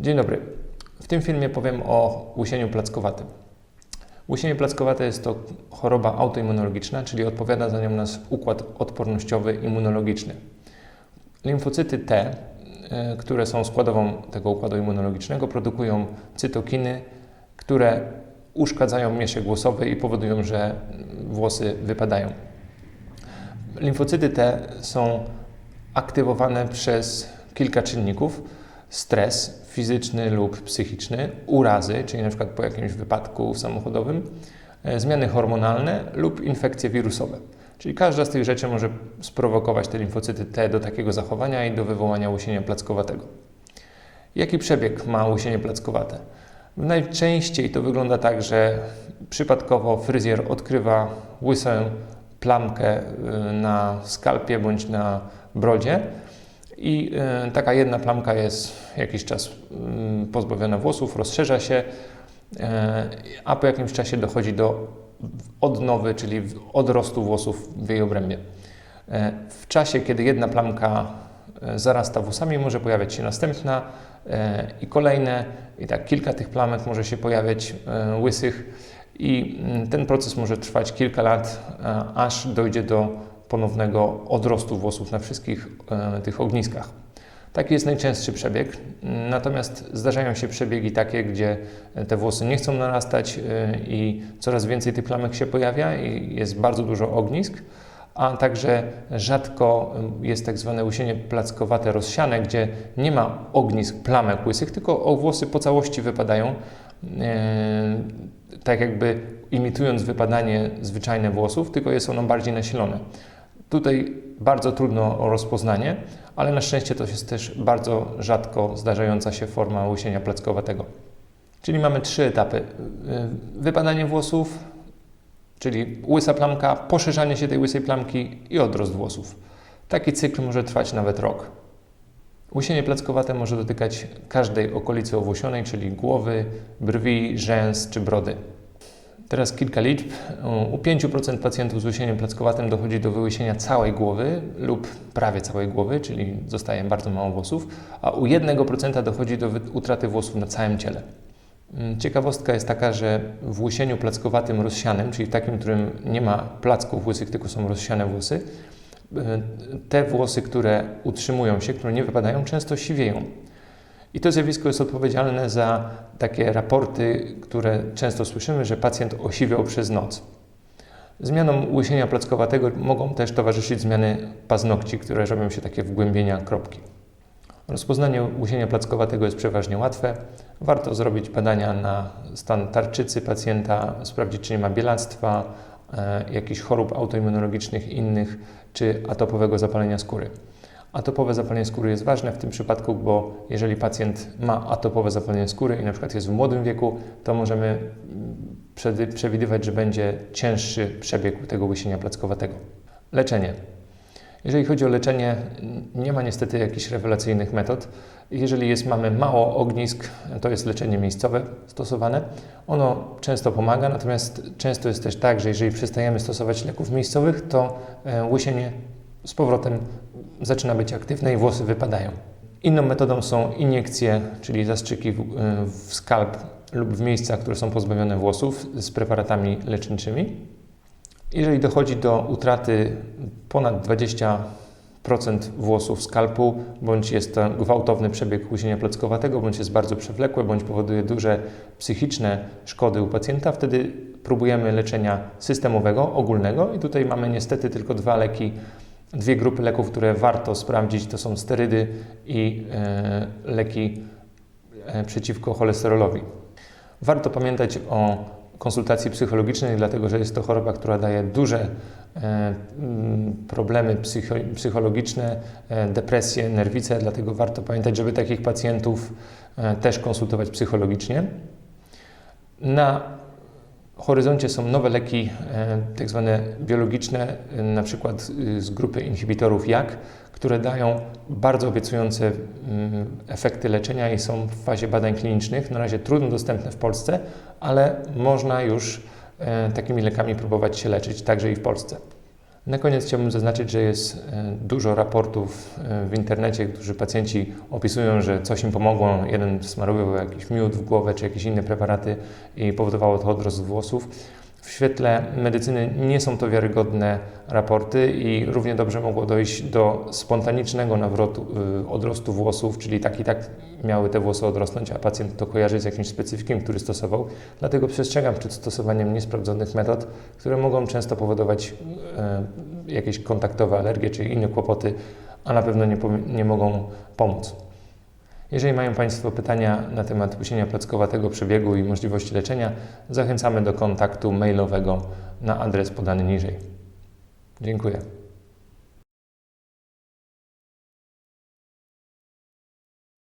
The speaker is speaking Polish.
Dzień dobry. W tym filmie powiem o łysieniu plackowatym. Łysienie plackowate jest to choroba autoimmunologiczna, czyli odpowiada za nią nasz układ odpornościowy immunologiczny. Limfocyty T, y, które są składową tego układu immunologicznego, produkują cytokiny, które uszkadzają mieszek włosowy i powodują, że włosy wypadają. Limfocyty T są aktywowane przez kilka czynników: stres fizyczny lub psychiczny, urazy, czyli przykład po jakimś wypadku samochodowym, e, zmiany hormonalne lub infekcje wirusowe. Czyli każda z tych rzeczy może sprowokować te limfocyty T do takiego zachowania i do wywołania łysienia plackowatego. Jaki przebieg ma łysienie plackowate? Najczęściej to wygląda tak, że przypadkowo fryzjer odkrywa łysę plamkę y, na skalpie bądź na brodzie i y, taka jedna plamka jest jakiś czas mm, pozbawiona włosów, rozszerza się, y, a po jakimś czasie dochodzi do odnowy, czyli odrostu włosów w jej obrębie. W czasie, kiedy jedna plamka zarasta włosami, może pojawiać się następna i kolejne, i tak kilka tych plamek może się pojawiać łysych i mm, ten proces może trwać kilka lat, aż dojdzie do ponownego odrostu włosów na wszystkich e, tych ogniskach. Taki jest najczęstszy przebieg. Natomiast zdarzają się przebiegi takie, gdzie te włosy nie chcą narastać e, i coraz więcej tych plamek się pojawia i jest bardzo dużo ognisk, a także rzadko jest tak zwane łysienie plackowate rozsiane, gdzie nie ma ognisk plamek łysych, tylko włosy po całości wypadają E, tak jakby imitując wypadanie zwyczajne włosów, tylko jest ono bardziej nasilone. Tutaj bardzo trudno o rozpoznanie, ale na szczęście to jest też bardzo rzadko zdarzająca się forma łysienia plackowatego. Czyli mamy trzy etapy. E, wypadanie włosów, czyli łysa plamka, poszerzanie się tej łysej plamki i odrost włosów. Taki cykl może trwać nawet rok. Łysienie plackowate może dotykać każdej okolicy owłosionej, czyli głowy, brwi, rzęs czy brody. Teraz kilka liczb. U 5% pacjentów z łysieniem plackowatym dochodzi do wyłysienia całej głowy lub prawie całej głowy, czyli zostaje bardzo mało włosów, a u 1% dochodzi do utraty włosów na całym ciele. Mm, ciekawostka jest taka, że w łysieniu plackowatym rozsianym, czyli takim, którym nie ma placków łysych, tylko są rozsiane włosy, te włosy, które utrzymują się, które nie wypadają, często siwieją. I to zjawisko jest odpowiedzialne za takie raporty, które często słyszymy, że pacjent osiwiał przez noc. Zmianom łysienia plackowatego mogą też towarzyszyć zmiany paznokci, które robią się takie wgłębienia kropki. Rozpoznanie łysienia plackowatego jest przeważnie łatwe. Warto zrobić badania na stan tarczycy pacjenta, sprawdzić, czy nie ma bielactwa, e, jakichś chorób autoimmunologicznych innych, czy atopowego zapalenia skóry. Atopowe zapalenie skóry jest ważne w tym przypadku, bo jeżeli pacjent ma atopowe zapalenie skóry i na przykład jest w młodym wieku, to możemy przewidywać, że będzie cięższy przebieg tego łysienia plackowatego. Leczenie. Jeżeli chodzi o leczenie, nie ma niestety jakichś rewelacyjnych metod. Jeżeli jest, mamy mało ognisk, to jest leczenie miejscowe stosowane. Ono często pomaga, natomiast często jest też tak, że jeżeli przestajemy stosować leków miejscowych, to e, łysienie z powrotem zaczyna być aktywne i włosy wypadają. Inną metodą są iniekcje, czyli zastrzyki w, w skalp lub w miejscach, które są pozbawione włosów z preparatami leczniczymi. Jeżeli dochodzi do utraty ponad 20 włosów skalpu, bądź jest to gwałtowny przebieg łysienia plackowatego, bądź jest bardzo przewlekłe, bądź powoduje duże psychiczne szkody u pacjenta, wtedy próbujemy leczenia systemowego, ogólnego i tutaj mamy niestety tylko dwa leki, dwie grupy leków, które warto sprawdzić, to są sterydy i e, leki e, przeciwko cholesterolowi. Warto pamiętać o konsultacji psychologicznej, dlatego że jest to choroba, która daje duże e, problemy psychologiczne, depresje, nerwice, dlatego warto pamiętać, żeby takich pacjentów też konsultować psychologicznie. Na horyzoncie są nowe leki, tak zwane biologiczne, na przykład z grupy inhibitorów JAK, które dają bardzo obiecujące efekty leczenia i są w fazie badań klinicznych. Na razie trudno dostępne w Polsce, ale można już e, takimi lekami próbować się leczyć, także i w Polsce. Na koniec chciałbym zaznaczyć, że jest e, dużo raportów e, w internecie, którzy pacjenci opisują, że coś im pomogło. Jeden smarował jakiś miód w głowę czy jakieś inne preparaty i powodowało to odrost włosów. W świetle medycyny nie są to wiarygodne raporty i równie dobrze mogło dojść do spontanicznego nawrotu, y, odrostu włosów, czyli tak i tak miały te włosy odrosnąć, a pacjent to kojarzy z jakimś specyfikiem, który stosował. Dlatego przestrzegam przed stosowaniem niesprawdzonych metod, które mogą często powodować y, jakieś kontaktowe alergie czy inne kłopoty, a na pewno nie, nie mogą pomóc. Jeżeli mają Państwo pytania na temat usienia plackowatego przebiegu i możliwości leczenia, zachęcamy do kontaktu mailowego na adres podany niżej. Dziękuję.